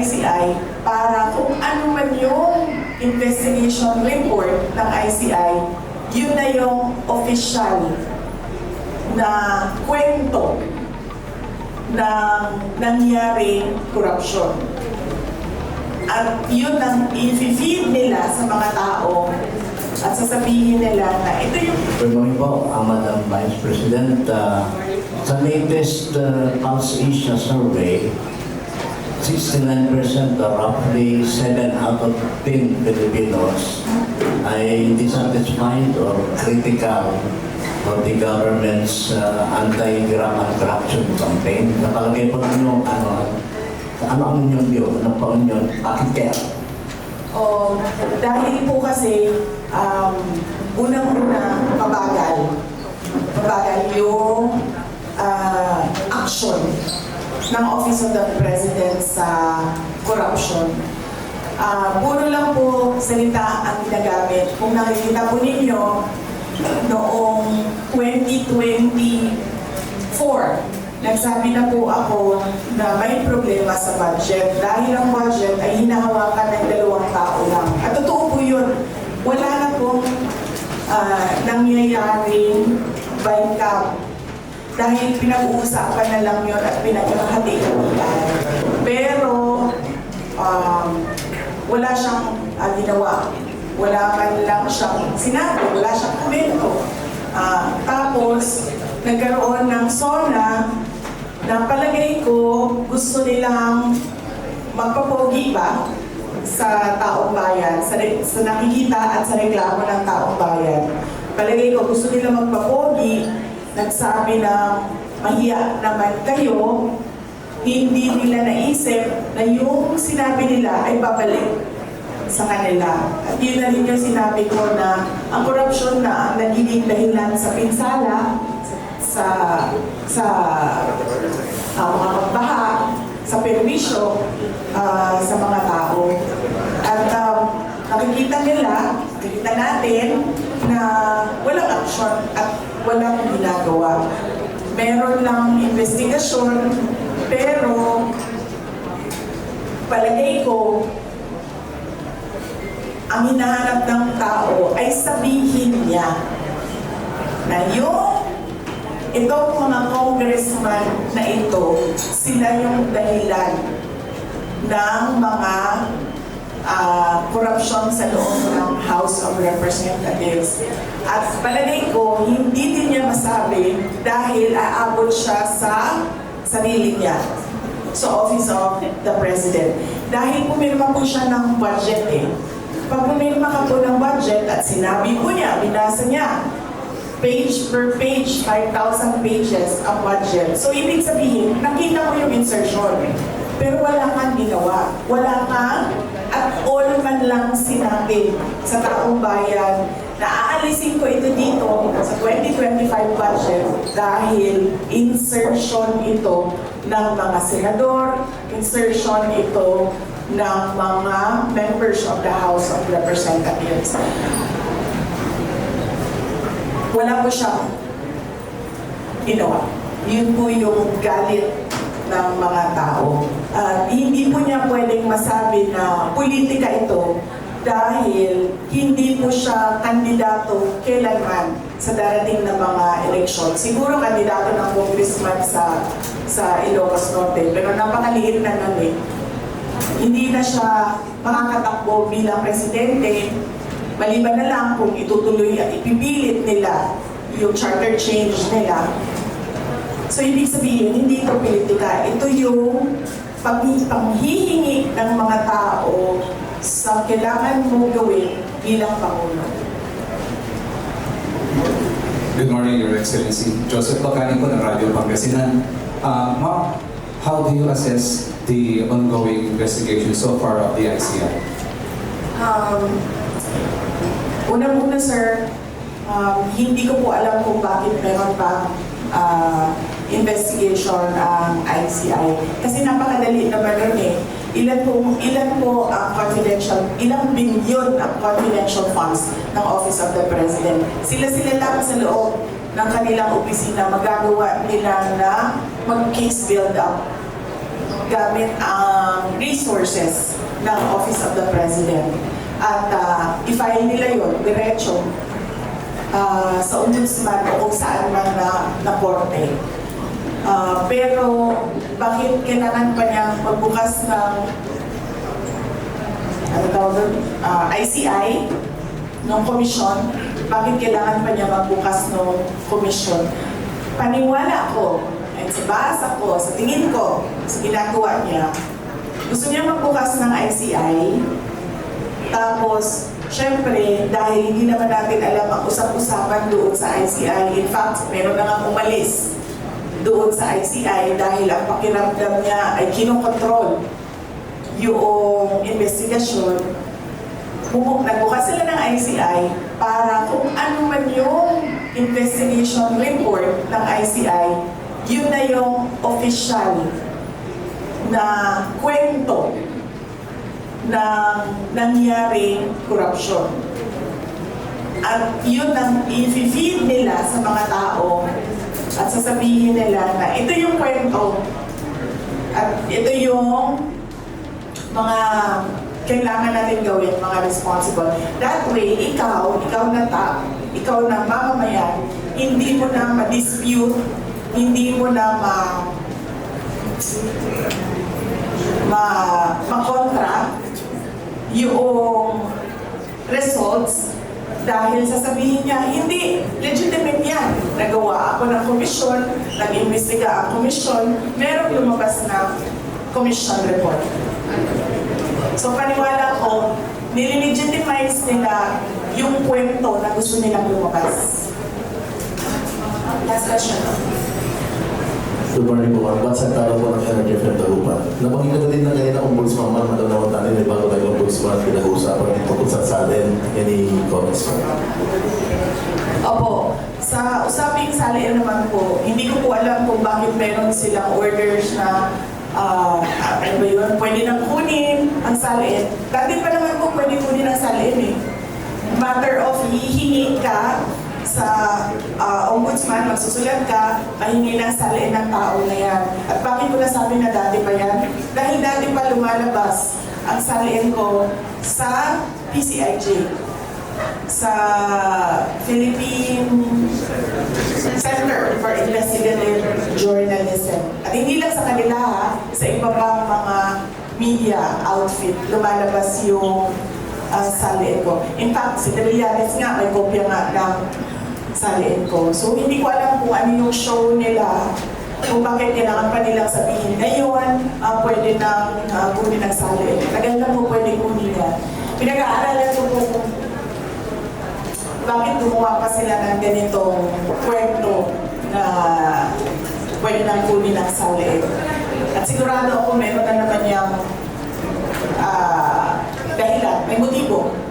ICI para kung ano man yung investigation report ng ICI, yun na yung official na kwento ng nangyaring korupsyon. At yun ang i-feed nila sa mga tao at sasabihin nila na ito yung Good morning po, uh, Madam Vice President. Uh, sa latest uh, Pulse Asia survey, 69% or roughly 7 out of 10 Filipinos ay dissatisfied or critical of the government's uh, anti-graft and corruption campaign. Napalagay po ninyo, ano, ano ang inyong view? Ano po inyong, bakit kaya? O, dahil po kasi, um, unang-una, mabagal. Mabagal yung ah, action ng Office of the President sa corruption. Ah, puro lang po salita ang ginagamit. Kung nakikita po ninyo, noong 2024, nagsabi na po ako na may problema sa budget dahil ang budget ay hinahawakan ng dalawang tao lang. At totoo po yun. Wala na pong ah, nangyayaring bangkap dahil pinag-uusapan na lang yun at pinagkakatian. Pero um, wala siyang ah, ginawa. Wala man lang siyang sinabi, wala siyang komento. Ah, tapos, nagkaroon ng SONA na palagay ko gusto nilang magpapogi ba sa taong bayan, sa, sa nakikita at sa reklamo ng taong bayan. Palagay ko gusto nila magpapogi, nagsabi na mahiya naman kayo, hindi nila naisip na yung sinabi nila ay babalik sa kanila. At yun na rin yung sinabi ko na ang korupsyon na ang nagiging dahilan sa pinsala, sa sa uh, mga pagbaha, sa perwisyo ah, sa mga tao. At um, nakikita nila, nakikita natin na walang action at walang ginagawa. Meron lang investigasyon, pero palagay ko, ang hinahanap ng tao ay sabihin niya na yung itong mga congressman na ito, sila yung dahilan ng mga ah, korupsyon sa loob ng House of Representatives. At palagay ko, hindi din niya masabi dahil aabot siya sa sarili niya sa Office of the President. Dahil pumirma po siya ng budget eh. Pag pumirma ka po ng budget at sinabi po niya, binasa niya, page per page, 5,000 pages ang budget. So, ibig sabihin, nakita mo yung insertion. Pero wala kang ginawa. Wala kang at all man lang sinabi sa taong bayan na aalisin ko ito dito sa 2025 budget dahil insertion ito ng mga senador, insertion ito ng mga members of the House of Representatives wala po siyang ginawa. Yun po yung galit ng mga tao. At hindi po niya pwedeng masabi na politika ito dahil hindi po siya kandidato kailanman sa darating na mga eleksyon. Siguro kandidato ng congressman sa sa Ilocos Norte, pero napakaliit na nun eh. Hindi na siya makakatakbo bilang presidente Maliban na lang kung itutuloy at ipipilit nila yung charter change nila. So, ibig sabihin, hindi ito politika. Ito yung pag panghihingi ng mga tao sa kailangan mo gawin bilang Pangulo. Good morning, Your Excellency. Joseph Bacani po ng Radyo Pangasinan. Uh, Ma'am, how do you assess the ongoing investigation so far of the ICI? Um, Unang-una, sir, um, hindi ko po alam kung bakit meron pa ah, investigation ang ICI. Kasi napakadali naman nun eh. Ilan po, ilan po ang confidential, ilang bilyon ang confidential funds ng Office of the President. Sila-sila lang sa loob ng kanilang opisina magagawa nila na mag-case build up gamit ang resources ng Office of the President. At uh, i-file nila yon diretso ah, sa ombudsman o kung saan man na, na korte. Ah, pero bakit kailangan pa niya magbukas ng ano tawag doon? Ah, ICI ng komisyon? Bakit kailangan pa niya magbukas ng komisyon? Paniwala ako, at sa basa ko, sa tingin ko, sa ginagawa niya, gusto niya magbukas ng ICI, tapos, syempre, dahil hindi naman natin alam ang usap-usapan doon sa ICI, in fact, meron na nga umalis doon sa ICI dahil ang pakiramdam niya ay kinokontrol yung investigasyon. Bumuk, nagbukas sila ng ICI para kung ano man yung investigation report ng ICI, yun na yung official na kwento ng nangyaring korupsyon. At yun ang i-feed nila sa mga tao at sasabihin nila na ito yung kwento at ito yung mga kailangan natin gawin, mga responsible. That way, ikaw, ikaw na tao, ikaw na mamamayan, hindi mo na ma-dispute, hindi mo na ma ma makontra yung results dahil sasabihin niya, hindi, legitimate yan. Nagawa ako ng komisyon, nag-imbestiga ang komisyon, merong lumabas na commission report. So paniwala ko, nililegitimize nila yung kwento na gusto nilang lumabas. Last question. Good morning po, ma'am. Bansang talo po ng Energy FM Tagupan. Nabanggit na din na kanina ombudsman, ma'am, madalaw tayo may bago tayong ombudsman pinag-uusapan dito kung sa salin. Any comments, ma'am? Opo, sa usaping salian naman po, hindi ko po alam kung bakit meron silang orders na ah, ano ba yun, pwede nang kunin ang salin. Dati pa naman po pwede ombudsman, magsusulat ka, mahingi ng salin ng tao na yan. At bakit ko nasabi na dati pa yan? Dahil dati pa lumalabas ang salin ko sa PCIJ sa Philippine Center for Investigative Journalism. At hindi lang sa kanila ha, sa iba pang mga media outfit, lumalabas yung uh, saliin ko. In fact, si Trillanes nga, may kopya nga ng saliin ko. So, hindi ko alam kung ano yung show nila, kung bakit kailangan pa nilang sabihin ngayon, uh, pwede nang uh, kunin ng saliin. Tagal na po pwede kunin yan. Pinag-aaralan ko po kung bakit gumawa pa sila ng ganitong kwento na pwede nang kunin ng saliin. At sigurado ako meron na naman yung ah, dahilan, may motibo